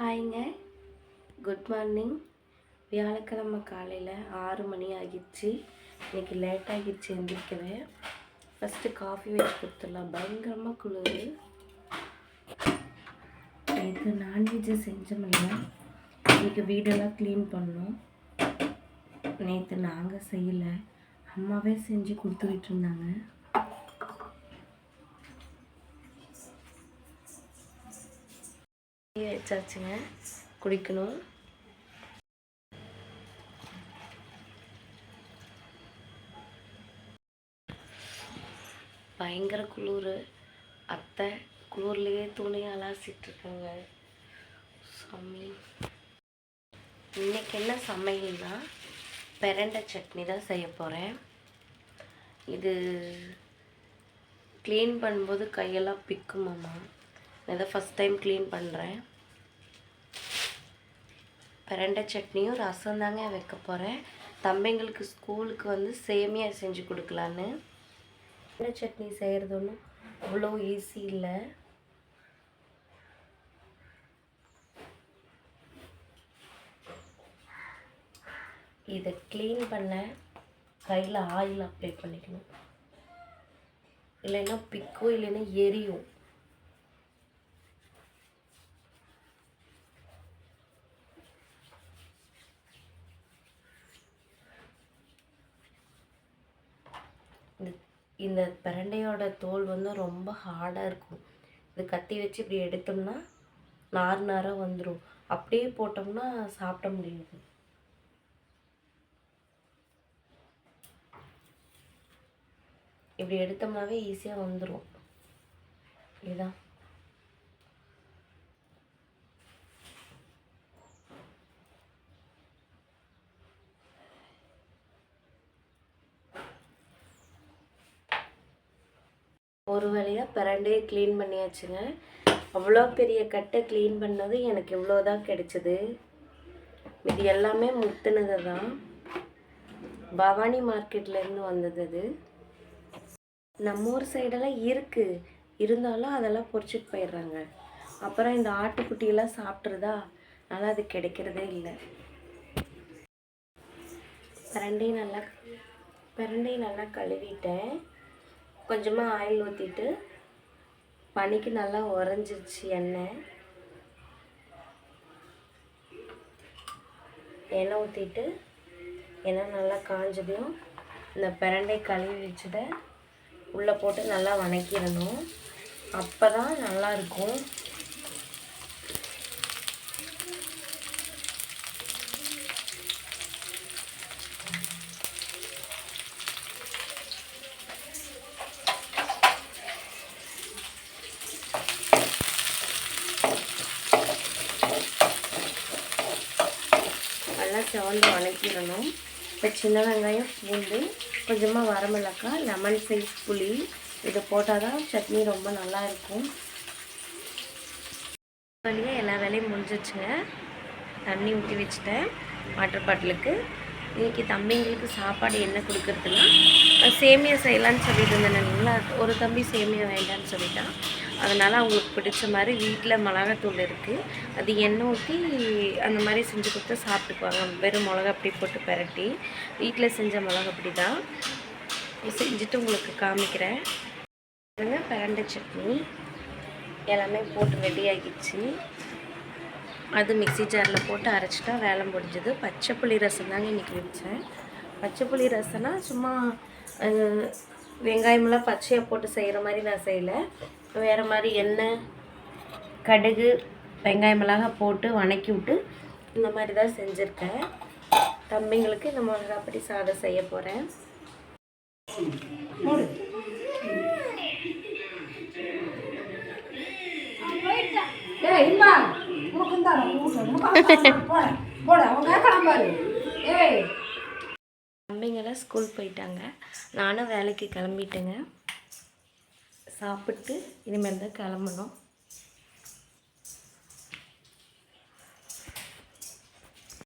ஹாய்ங்க. Good morning வியாழக்கிழமை காலையில் ஆறு மணி ஆகிடுச்சு. இன்னைக்கு லேட் ஆகிடுச்சு எந்திரிக்கவே. ஃபஸ்ட்டு காஃபி வச்சு கொடுத்துடலாம். பயங்கரமாக குளிர். நேற்று நான்வெஜ்ஜு செஞ்சோமில்ல இன்றைக்கி வீடெல்லாம் க்ளீன் பண்ணோம். நேற்று நாங்கள் செய்யலை. அம்மாவே செஞ்சு கொடுத்துக்கிட்டு இருந்தாங்க. வச்சாச்சுங்க குடிக்கணும். பயங்கர குளிர். அத்தை குளிர்லேயே துணி அலாசிட்ருக்காங்க சாமி. இன்னைக்கு என்ன சமையல்னா பெரண்டை சட்னி தான் செய்ய போகிறேன் இது க்ளீன் பண்ணும்போது கையெல்லாம் பிக்குமாம்மா இதை ஃபஸ்ட் டைம் க்ளீன் பண்ணுறேன் பிரண்டை சட்னியும் ரசம் தாங்க வைக்க போகிறேன் தம்பிங்களுக்கு ஸ்கூலுக்கு வந்து சேமியா செஞ்சு கொடுக்கலான்னு. பிரண்டை சட்னி செய்கிறது ஒன்றும் அவ்வளோ ஈஸி இல்லை. இதை க்ளீன் பண்ண கையில் ஆயில் அப்ளை பண்ணிக்கணும். இல்லைன்னா பிக்கோ இல்லைன்னா எரியும் இந்த இந்த பிரண்டையோட தோல் வந்து ரொம்ப ஹார்டாக இருக்கும். இது கத்தி வச்சு இப்படி எடுத்தோம்னா நார் நாராக வந்துடும் அப்படியே போட்டோம்னா சாப்பிட முடியாது. இப்படி எடுத்தோம்னாவே ஈஸியாக வந்துடும் இதுதான் ஒரு வழியாக பிரண்டையை க்ளீன் பண்ணியாச்சுங்க. அவ்வளோ பெரிய கட்டை க்ளீன் பண்ணது எனக்கு இவ்வளோ தான் கிடைச்சிது. இது எல்லாமே முத்துனது தான் பவானி மார்க்கெட்லேருந்து வந்தது அது. நம்ம ஊர் சைடெல்லாம் இருக்குது இருந்தாலும் அதெல்லாம் பொறிச்சிட்டு போயிடுறாங்க. அப்புறம் இந்த ஆட்டுக்குட்டியெல்லாம் சாப்பிட்ருதா அதனால் அது கிடைக்கிறதே இல்லை. பிரண்டையும் நல்லா பிரண்டையும் நல்லா கழுவிட்டேன். கொஞ்சமாக ஆயில் ஊற்றிட்டு பனிக்கு நல்லா உறைஞ்சிருச்சு எண்ணெய். எண்ணெய் ஊற்றிட்டு எண்ணெய் நல்லா காஞ்சதையும் இந்த பிரண்டை கழுவி வச்சதை உள்ளே போட்டு நல்லா வணக்கிடணும். அப்போ தான் நல்லாயிருக்கும் நல்லா செவந்து வணக்கிடணும். இப்போ சின்ன வெங்காயம் பூண்டு கொஞ்சமாக வரமிளக்கா லெமன் சைஸ் புளி இதை போட்டால் தான் சட்னி ரொம்ப நல்லா இருக்கும். வழியாக எல்லா வேலையும் முடிஞ்சிச்சுங்க தண்ணி ஊற்றி வச்சுட்டேன் வாட்டர் பாட்டிலுக்கு. இன்றைக்கி தம்பிங்களுக்கு சாப்பாடு என்ன கொடுக்குறதுனா சேமியா செய்யலான்னு சொல்லிட்டு இருந்தேன். ஒரு தம்பி சேமியா வேண்டான்னு சொல்லிட்டான். அதனால் அவங்களுக்கு பிடிச்ச மாதிரி வீட்டில் மிளகாத்தூள் இருக்குது அது எண்ணெய் ஊற்றி அந்த மாதிரி செஞ்சு கொடுத்தா சாப்பிட்டுக்குவாங்க. வெறும் மிளகா அப்படி போட்டு பரட்டி. வீட்டில் செஞ்ச மிளகா அப்படி தான் செஞ்சுட்டு உங்களுக்கு காமிக்கிறேன். பிரண்டை சட்னி. எல்லாமே போட்டு ரெடி ஆகிடுச்சு. அது மிக்சி ஜாரில் போட்டு அரைச்சிட்டா வேலை முடிஞ்சது. பச்சை புளி ரசம் தாங்க இன்றைக்கி வச்சேன். பச்சை புளி ரசம்னா சும்மா வெங்காயமெல்லாம் பச்சையாக போட்டு செய்கிற மாதிரி நான் செய்யலை. வேறு மாதிரி எண்ணெய் கடுகு வெங்காயம் மிளகாய் போட்டு வணக்கி விட்டு இந்த மாதிரி தான் செஞ்சுருக்கேன். தம்பிங்களுக்கு இந்த மிளகாப்படி சாதம் செய்ய போகிறேன் தம்பிங்கெல்லாம் ஸ்கூல் போயிட்டாங்க. நானும் வேலைக்கு கிளம்பிட்டேங்க. சாப்பிட்டு இனிமேல் தான் கிளம்பணும்.